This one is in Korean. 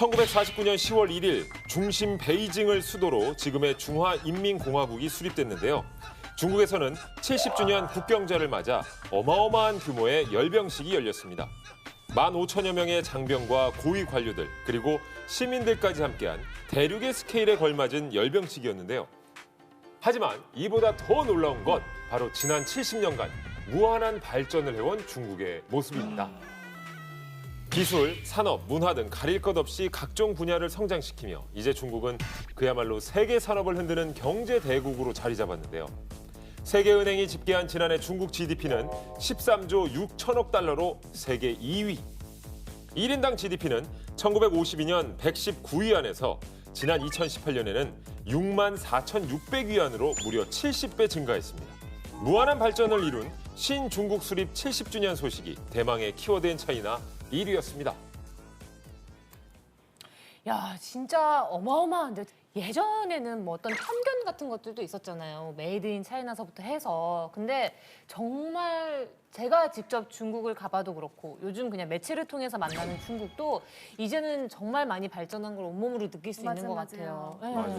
1949년 10월 1일 중심 베이징을 수도로 지금의 중화인민공화국이 수립됐는데요. 중국에서는 70주년 국경절을 맞아 어마어마한 규모의 열병식이 열렸습니다. 15,000여 명의 장병과 고위 관료들 그리고 시민들까지 함께한 대륙의 스케일에 걸맞은 열병식이었는데요. 하지만 이보다 더 놀라운 건 바로 지난 70년간 무한한 발전을 해온 중국의 모습입니다. 기술, 산업, 문화 등 가릴 것 없이 각종 분야를 성장시키며 이제 중국은 그야말로 세계 산업을 흔드는 경제 대국으로 자리 잡았는데요. 세계은행이 집계한 지난해 중국 GDP는 13조 6천억 달러로 세계 2위. 1인당 GDP는 1952년 119위 안에서 지난 2018년에는 6만 4,600위 안으로 무려 70배 증가했습니다. 무한한 발전을 이룬 신중국 수립 70주년 소식이 대망의 키워드인 차이나 1위였습니다. 야, 진짜 어마어마한데 예전에는 뭐 어떤 편견 같은 것들도 있었잖아요. 메이드 인 차이나서부터 해서. 근데 정말 제가 직접 중국을 가봐도 그렇고 요즘 그냥 매체를 통해서 만나는 중국도 이제는 정말 많이 발전한 걸 온몸으로 느낄 수 맞아, 있는 것 맞아요. 같아요. 네. 맞아요.